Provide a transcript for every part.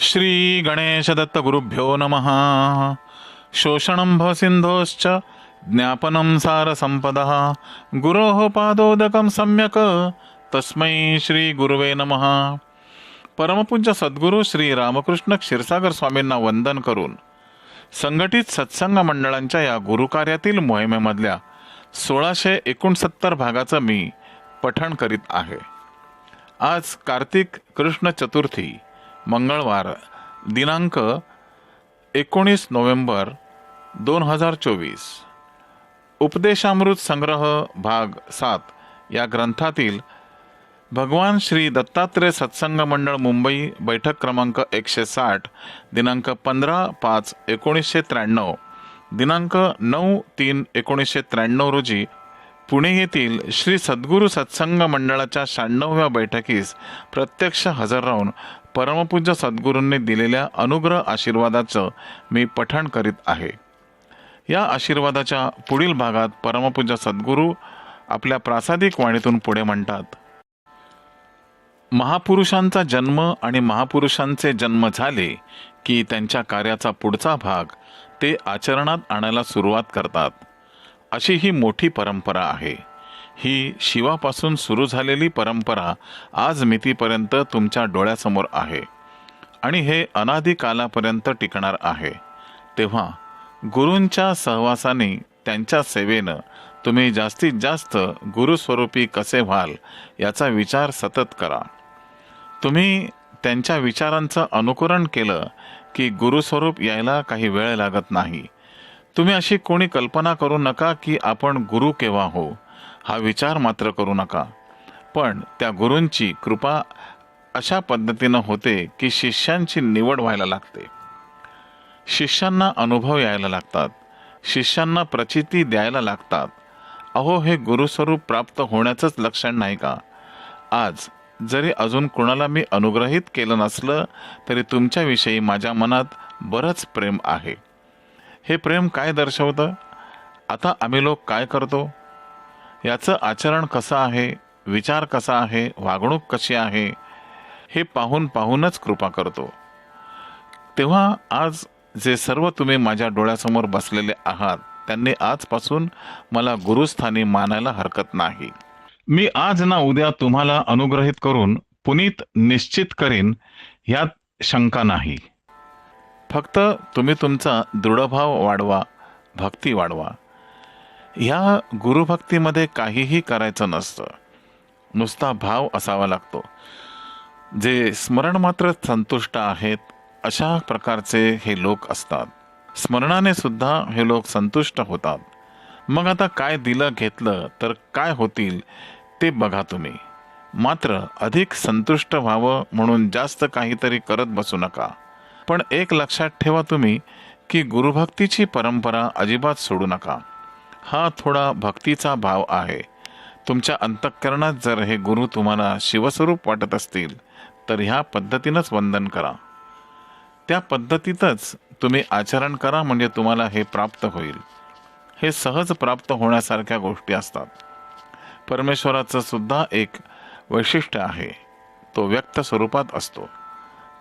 श्री गणेश दत्त गुरुभ्यो नमः। शोषणं भवसिन्धोश्च ज्ञापनं सारसम्पदः। गुरोः पादोदकं सम्यक्। तस्मै श्री गुरुवे नमः। परमपूज्य सद्गुरू श्री रामकृष्ण क्षीरसागर स्वामींना वंदन करून संघटित सत्संग मंडळांच्या या गुरुकार्यातील मोहिमेमधल्या सोळाशे एकोणसत्तर भागाचं मी पठण करीत आहे. आज कार्तिक कृष्ण चतुर्थी मंगळवार दिनांक एकोणीस नोव्हेंबर दोन हजार चोवीस. उपदेशामृत संग्रह भाग सात या ग्रंथातील भगवान श्री दत्तात्रय सत्संग मंडळ मुंबई बैठक क्रमांक एकशे साठ दिनांक पंधरा पाच एकोणीसशे त्र्याण्णव दिनांक नऊ तीन एकोणीसशे त्र्याण्णव रोजी पुणे येथील श्री सद्गुरू सत्संग मंडळाच्या शहाण्णव्या बैठकीस प्रत्यक्ष हजर राहून परमपूज्य सद्गुरूंनी दिलेल्या अनुग्रह आशीर्वादाचं मी पठण करीत आहे. या आशीर्वादाच्या पुढील भागात परमपूज्य सद्गुरू आपल्या प्रासादिक वाणीतून पुढे म्हणतात महापुरुषांचा जन्म आणि महापुरुषांचे जन्म झाले की त्यांच्या कार्याचा पुढचा भाग ते आचरणात आणायला सुरुवात करतात. अशी ही मोठी परंपरा आहे. ही शिवापासून सुरू झालेली परंपरा आज मितीपर्यंत तुमच्या डोळ्यासमोर आहे. आणि हे अनादी कालापर्यंत टिकणार आहे. तेव्हा गुरूंच्या सहवासाने त्यांच्या सेवेनं तुम्ही जास्तीत जास्त गुरुस्वरूपी कसे व्हाल याचा विचार सतत करा. तुम्ही त्यांच्या विचारांचं अनुकरण केलं की गुरुस्वरूप यायला काही वेळ लागत नाही. तुम्ही अशी कोणी कल्पना करू नका की आपण गुरु केव्हा हो. हा विचार मात्र करू नका. पण त्या गुरूंची कृपा अशा पद्धतीनं होते की शिष्यांची निवड व्हायला लागते. शिष्यांना अनुभव यायला लागतात. शिष्यांना प्रचिती द्यायला लागतात. अहो हे गुरुस्वरूप प्राप्त होण्याचंच लक्षण नाही का? आज जरी अजून कुणाला मी अनुग्रहित केलं नसलं तरी तुमच्याविषयी माझ्या मनात बरंच प्रेम आहे. हे प्रेम काय दर्शवतं? आता आम्ही लोक काय करतो? याचं आचरण कसं आहे? विचार कसा आहे? वागणूक कशी आहे? हे पाहून पाहूनच कृपा करतो. तेव्हा आज जे सर्व तुम्ही माझ्या डोळ्यासमोर बसलेले आहात त्यांनी आजपासून मला गुरुस्थानी मानायला हरकत नाही. मी आज ना उद्या तुम्हाला अनुग्रहित करून पुनीत निश्चित करीन यात शंका नाही. फक्त तुम्ही तुमचा दृढभाव वाढवा भक्ती वाढवा. ह्या गुरुभक्तीमध्ये काहीही करायचं नसतं. नुसता भाव असावा लागतो. जे स्मरण मात्र संतुष्ट आहेत अशा प्रकारचे हे लोक असतात. स्मरणाने सुद्धा हे लोक संतुष्ट होतात. मग आता काय दिलं घेतलं तर काय होतील ते बघा तुम्ही. मात्र अधिक संतुष्ट व्हावं म्हणून जास्त काहीतरी करत बसू नका. पण एक लक्षात ठेवा तुम्ही की गुरुभक्तीची परंपरा अजिबात सोडू नका. हा थोडा भक्तीचा भाव आहे. तुमच्या अंतःकरणात जर हे गुरु तुम्हाला शिवस्वरूप वाटत असतील तर ह्या पद्धतीनंच वंदन करा. त्या पद्धतीतच तुम्ही आचरण करा म्हणजे तुम्हाला हे प्राप्त होईल. हे सहज प्राप्त होण्यासारख्या गोष्टी असतात. परमेश्वराचं सुद्धा एक वैशिष्ट्य आहे. तो व्यक्त स्वरूपात असतो.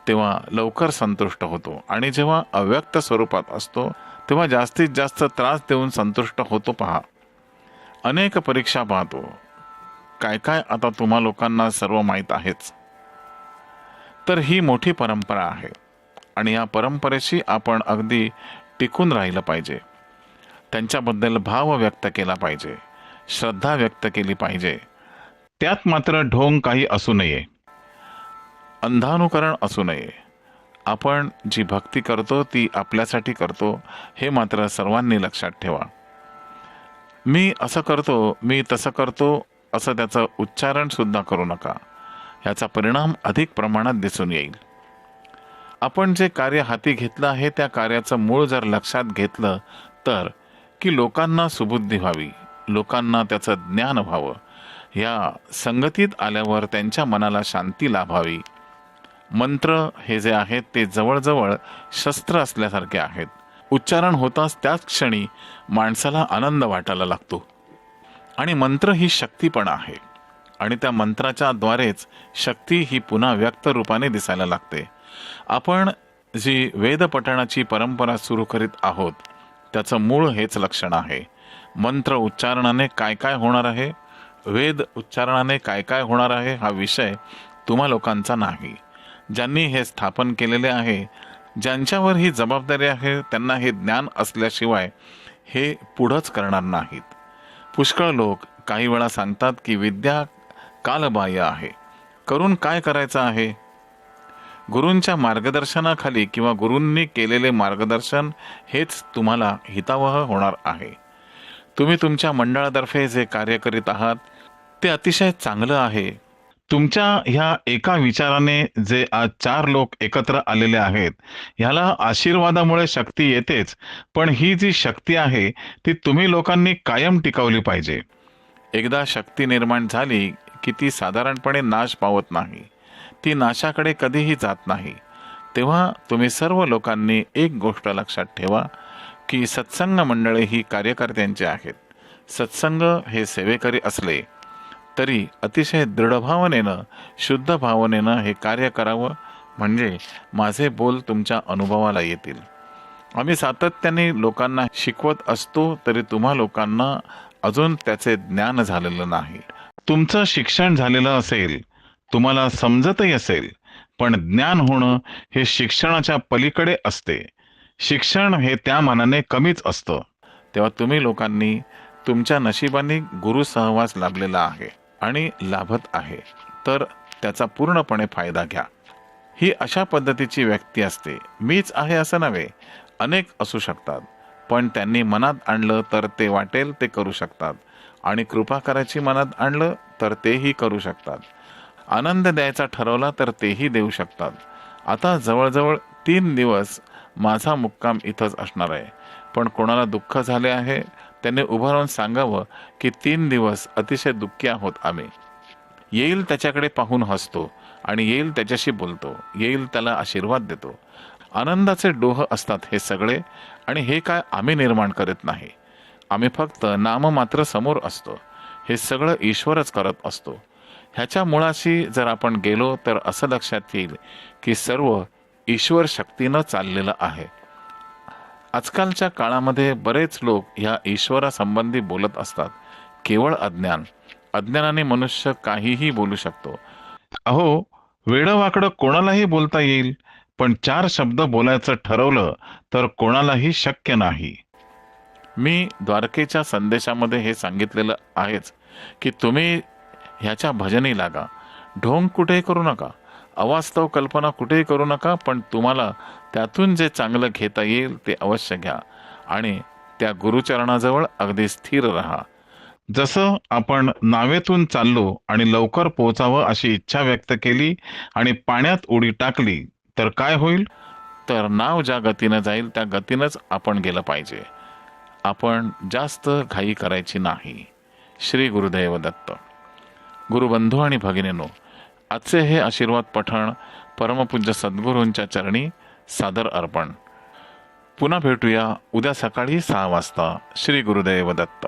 तेव्हा लवकर संतुष्ट होतो आणि जेव्हा अव्यक्त स्वरूपात असतो तेव्हा जास्तीत जास्त त्रास देऊन संतुष्ट होतो पहा. अनेक परीक्षा पाहतो. काय काय आता तुम्हा लोकांना सर्व माहीत आहेच. तर ही मोठी परंपरा आहे आणि या परंपरेशी आपण अगदी टिकून राहिलं पाहिजे. त्यांच्याबद्दल भाव व्यक्त केला पाहिजे. श्रद्धा व्यक्त केली पाहिजे. त्यात मात्र ढोंग काही असू नये. अंधानुकरण असू नये. आपण जी भक्ती करतो ती आपल्यासाठी करतो हे मात्र सर्वांनी लक्षात ठेवा. मी असं करतो मी तसं करतो असं त्याचं उच्चारणसुद्धा करू नका. याचा परिणाम अधिक प्रमाणात दिसून येईल. आपण जे कार्य हाती घेतलं आहे त्या कार्याचं मूळ जर लक्षात घेतलं तर की लोकांना सुबुद्धी व्हावी लोकांना त्याचं ज्ञान व्हावं या संगतीत आल्यावर त्यांच्या मनाला शांती लाभावी मंत्र हे जे आहेत ते जवळजवळ शस्त्र असल्यासारखे आहेत. उच्चारण होताच त्याच क्षणी माणसाला आनंद वाटायला लागतो. आणि मंत्र ही शक्ती पण आहे. आणि त्या मंत्राच्या द्वारेच शक्ती ही पुन्हा व्यक्त रूपाने दिसायला लागते. आपण जी वेदपठणाची परंपरा सुरू करीत आहोत त्याचं मूळ हेच लक्षण आहे. मंत्र उच्चारणाने काय काय होणार आहे? वेद उच्चारणाने काय काय होणार आहे? हा विषय तुम्हा लोकांचा नाही. ज्यांनी हे स्थापन केलेले आहे ज्यांच्यावर ही जबाबदारी आहे त्यांना हे ज्ञान असल्याशिवाय हे पुढंच करणार नाहीत. पुष्कळ लोक काही वेळा सांगतात की विद्या कालबाह्य आहे. करून काय करायचं आहे? गुरूंच्या मार्गदर्शनाखाली किंवा गुरूंनी केलेले मार्गदर्शन हेच तुम्हाला हितावह होणार आहे. तुम्ही तुमच्या मंडळातर्फे जे कार्य करीत आहात ते अतिशय चांगलं आहे. तुमच्या ह्या एका विचाराने जे आज चार लोक एकत्र आलेले आहेत ह्याला आशीर्वादामुळे शक्ती येतेच पण ही जी शक्ती आहे ती तुम्ही लोकांनी कायम टिकवली पाहिजे. एकदा शक्ती निर्माण झाली की ती साधारणपणे नाश पावत नाही. ती नाशाकडे कधीही जात नाही. तेव्हा तुम्ही सर्व लोकांनी एक गोष्ट लक्षात ठेवा की सत्संग मंडळे ही कार्यकर्त्यांची आहेत. सत्संग हे सेवेकरी असले तरी अतिशय दृढ भावनेनं शुद्ध भावनेनं हे कार्य करावं म्हणजे माझे बोल तुमच्या अनुभवाला येतील. आम्ही सातत्याने लोकांना शिकवत असतो तरी तुम्हा लोकांना अजून त्याचे ज्ञान झालेलं नाही. तुमचं शिक्षण झालेलं असेल तुम्हाला समजतही असेल पण ज्ञान होणं हे शिक्षणाच्या पलीकडे असते. शिक्षण हे त्या मानाने कमीच असतं. तेव्हा तुम्ही लोकांनी तुमच्या नशिबाने गुरु सहवास लाभलेला आहे. आणि लाभत आहे. तर त्याचा पूर्णपणे फायदा घ्या. ही अशा पद्धतीची व्यक्ती असते. मीच आहे असं नव्हे. अनेक असू शकतात. पण त्यांनी मनात आणलं तर ते वाटेल ते करू शकतात. आणि कृपा करायची मनात आणलं तर तेही करू शकतात. आनंद द्यायचा ठरवला तर तेही देऊ शकतात. आता जवळजवळ तीन दिवस माझा मुक्काम इथंच असणार आहे. पण कोणाला दुःख झाले आहे? त्याने उभं राहून सांगावं की तीन दिवस अतिशय दुःखी आहोत आम्ही. येईल त्याच्याकडे पाहून हसतो आणि येईल त्याच्याशी बोलतो. येईल त्याला आशीर्वाद देतो. आनंदाचे डोह असतात हे सगळे आणि हे काय आम्ही निर्माण करत नाही. आम्ही फक्त नाम मात्र समोर असतो. हे सगळं ईश्वरच करत असतो. ह्याच्या मुळाशी जर आपण गेलो तर असं लक्षात येईल की सर्व ईश्वर शक्तीनं चाललेलं आहे. आजकालच्या काळामध्ये बरेच लोक ह्या ईश्वरासंबंधी बोलत असतात. केवळ अज्ञान. अज्ञानाने मनुष्य काहीही बोलू शकतो. अहो वेडवाकडं कोणालाही बोलता येईल पण चार शब्द बोलायचं ठरवलं तर कोणालाही शक्य नाही. मी द्वारकेच्या संदेशामध्ये हे सांगितलेलं आहेच की तुम्ही ह्याच्या भजनी लागा. ढोंग कुठेही करू नका. अवास्तव कल्पना कुठेही करू नका पण तुम्हाला त्यातून जे चांगलं घेता येईल ते अवश्य घ्या. आणि त्या गुरुचरणाजवळ अगदी स्थिर राहा. जसं आपण नावेतून चाललो आणि लवकर पोहोचावं अशी इच्छा व्यक्त केली आणि पाण्यात उडी टाकली तर काय होईल? तर नाव ज्या गतीनं जाईल त्या गतीनंच आपण गेलं पाहिजे. आपण जास्त घाई करायची नाही. श्री गुरुदेव दत्त गुरुबंधू आणि भगिनीनो आजचे हे आशीर्वाद पठण परमपूज्य सद्गुरूंच्या चरणी सादर अर्पण. पुन्हा भेटूया उद्या सकाळी सहा वाजता. श्री गुरुदेव दत्त.